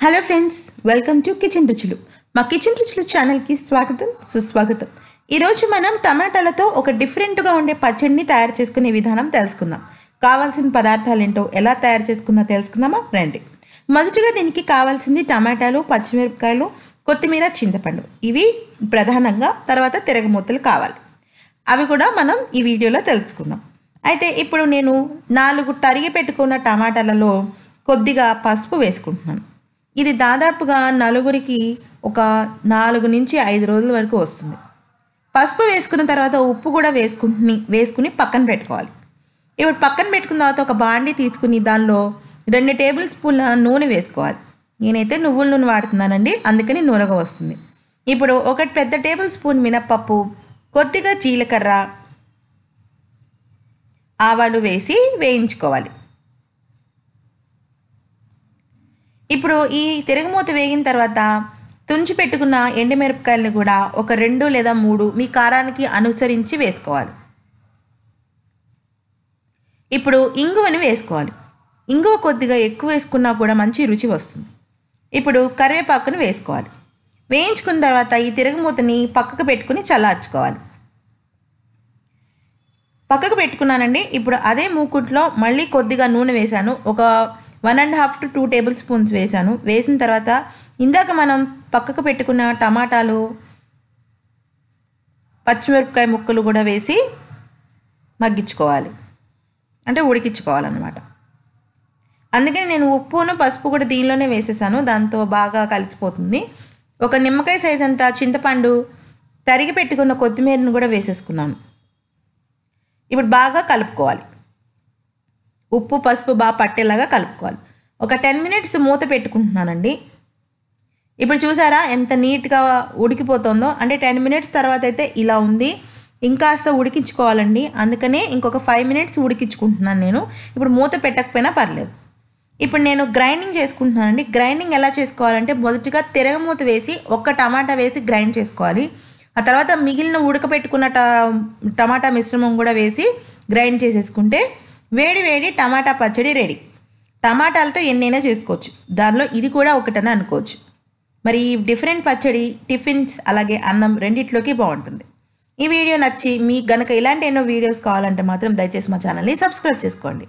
Hello friends welcome to kitchen రుచులు మా kitchen రుచులు ఛానల్కి స్వాగతం సుస్వాగతం. ఈరోజు మనం టమాటాలతో ఒక డిఫరెంట్గా ఉండే పచ్చడిని తయారు చేసుకునే విధానం తెలుసుకుందాం. కావాల్సిన పదార్థాలు ఏంటో ఎలా తయారు చేసుకుందో తెలుసుకుందామా? రండి. మొదటిగా దీనికి కావాల్సింది టమాటాలు పచ్చిమిరపకాయలు కొత్తిమీర చింతపండు. ఇవి ప్రధానంగా తర్వాత తిరగమూతలు కావాలి. అవి కూడా మనం ఈ వీడియోలో తెలుసుకుందాం. అయితే ఇప్పుడు నేను నాలుగు తరిగి పెట్టుకున్న టమాటాలలో కొద్దిగా పసుపు వేసుకుంటున్నాను. ఇది దాదాపుగా నలుగురికి ఒక నాలుగు నుంచి ఐదు రోజుల వరకు వస్తుంది. పసుపు వేసుకున్న తర్వాత ఉప్పు కూడా వేసుకుని వేసుకుని పక్కన పెట్టుకోవాలి. ఇప్పుడు పక్కన పెట్టుకున్న తర్వాత ఒక బాండి తీసుకుని దానిలో రెండు టేబుల్ స్పూన్ల నూనె వేసుకోవాలి. నేనైతే నువ్వుల నూనె వాడుతున్నానండి అందుకని నూనెగా వస్తుంది. ఇప్పుడు ఒక పెద్ద టేబుల్ స్పూన్ మినప్పప్పు కొద్దిగా జీలకర్ర ఆవాలు వేసి వేయించుకోవాలి. ఇప్పుడు ఈ తిరగమూత వేగిన తర్వాత తుంచి పెట్టుకున్న ఎండుమిరపకాయలను కూడా ఒక రెండు లేదా మూడు మీ కారానికి అనుసరించి వేసుకోవాలి. ఇప్పుడు ఇంగువని వేసుకోవాలి. ఇంగువ కొద్దిగా ఎక్కువ వేసుకున్నా కూడా మంచి రుచి వస్తుంది. ఇప్పుడు కరివేపాకును వేసుకోవాలి. వేయించుకున్న తర్వాత ఈ తిరగమూతని పక్కకు పెట్టుకుని చల్లార్చుకోవాలి. పక్కకు పెట్టుకున్నానండి. ఇప్పుడు అదే మూకుట్లో మళ్ళీ కొద్దిగా నూనె వేశాను. ఒక one and half to two tablespoons వేసాను వేసిన తర్వాత ఇందాక మనం పక్కకు పెట్టుకున్న టమాటాలు పచ్చిమిరపకాయ ముక్కలు కూడా వేసి మగ్గించుకోవాలి. అంటే ఉడికించుకోవాలన్నమాట. అందుకని నేను ఉప్పును పసుపు కూడా దీనిలోనే వేసేసాను. దాంతో బాగా కలిసిపోతుంది. ఒక నిమ్మకాయ సైజ్ అంత చింతపండు తరిగి పెట్టుకున్న కొత్తిమీరను కూడా వేసేసుకున్నాను. ఇప్పుడు బాగా కలుపుకోవాలి. ఉప్పు పసుపు బాగా పట్టేలాగా కలుపుకోవాలి. ఒక టెన్ మినిట్స్ మూత పెట్టుకుంటున్నానండి. ఇప్పుడు చూసారా ఎంత నీట్గా ఉడికిపోతుందో? అంటే టెన్ మినిట్స్ తర్వాత అయితే ఇలా ఉంది. ఇంకాస్త ఉడికించుకోవాలండి. అందుకనే ఇంకొక ఫైవ్ మినిట్స్ ఉడికించుకుంటున్నాను నేను. ఇప్పుడు మూత పెట్టకపోయినా పర్లేదు. ఇప్పుడు నేను గ్రైండింగ్ చేసుకుంటున్నానండి. గ్రైండింగ్ ఎలా చేసుకోవాలంటే మొదటిగా తిరగమూత వేసి ఒక్క టమాటా వేసి గ్రైండ్ చేసుకోవాలి. ఆ తర్వాత మిగిలిన ఉడకపెట్టుకున్న ట టమాటా మిశ్రమం కూడా వేసి గ్రైండ్ చేసేసుకుంటే వేడి వేడి టమాటా పచ్చడి రెడీ. టమాటాలతో ఎన్నైనా చేసుకోవచ్చు. దానిలో ఇది కూడా ఒకటని అనుకోవచ్చు. మరి ఈ డిఫరెంట్ పచ్చడి టిఫిన్స్ అలాగే అన్నం రెండిట్లోకి బాగుంటుంది. ఈ వీడియో నచ్చి మీకు గనక ఇలాంటి ఎన్నో వీడియోస్ కావాలంటే మాత్రం దయచేసి మా ఛానల్ని సబ్స్క్రైబ్ చేసుకోండి.